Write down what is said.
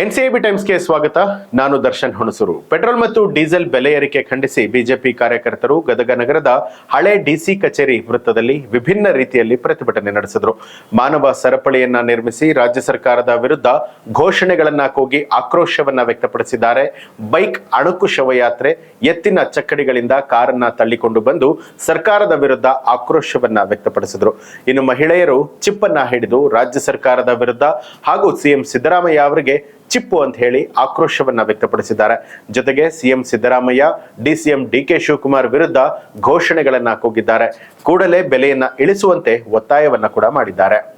NCIB ಟೈಮ್ಸ್ಗೆ ಸ್ವಾಗತ. ನಾನು ದರ್ಶನ್ ಹುಣಸೂರು. ಪೆಟ್ರೋಲ್ ಮತ್ತು ಡೀಸೆಲ್ ಬೆಲೆ ಏರಿಕೆ ಖಂಡಿಸಿ ಬಿಜೆಪಿ ಕಾರ್ಯಕರ್ತರು ಗದಗ ನಗರದ ಹಳೆ ಡಿಸಿ ಕಚೇರಿ ವೃತ್ತದಲ್ಲಿ ವಿಭಿನ್ನ ರೀತಿಯಲ್ಲಿ ಪ್ರತಿಭಟನೆ ನಡೆಸಿದರು. ಮಾನವ ಸರಪಳಿಯನ್ನ ನಿರ್ಮಿಸಿ ರಾಜ್ಯ ಸರ್ಕಾರದ ವಿರುದ್ಧ ಘೋಷಣೆಗಳನ್ನ ಕೂಗಿ ಆಕ್ರೋಶವನ್ನ ವ್ಯಕ್ತಪಡಿಸಿದ್ದಾರೆ. ಬೈಕ್ ಅಣುಕು ಶವಯಾತ್ರೆ, ಎತ್ತಿನ ಚಕ್ಕಡಿಗಳಿಂದ ಕಾರನ್ನ ತಳ್ಳಿಕೊಂಡು ಬಂದು ಸರ್ಕಾರದ ವಿರುದ್ಧ ಆಕ್ರೋಶವನ್ನ ವ್ಯಕ್ತಪಡಿಸಿದರು. ಇನ್ನು ಮಹಿಳೆಯರು ಚಿಪ್ಪನ್ನ ಹಿಡಿದು ರಾಜ್ಯ ಸರ್ಕಾರದ ವಿರುದ್ಧ ಹಾಗೂ ಸಿಎಂ ಸಿದ್ದರಾಮಯ್ಯ ಅವರಿಗೆ ಚಿಪ್ಪು ಅಂತ ಹೇಳಿ ಆಕ್ರೋಶವನ್ನ ವ್ಯಕ್ತಪಡಿಸಿದ್ದಾರೆ. ಜೊತೆಗೆ CM Siddaramaiah, DCM DK Shivakumar ವಿರುದ್ಧ ಘೋಷಣೆಗಳನ್ನ ಕೂಗಿದ್ದಾರೆ. ಕೂಡಲೇ ಬೆಲೆಯನ್ನ ಇಳಿಸುವಂತೆ ಒತ್ತಾಯವನ್ನ ಕೂಡ ಮಾಡಿದ್ದಾರೆ.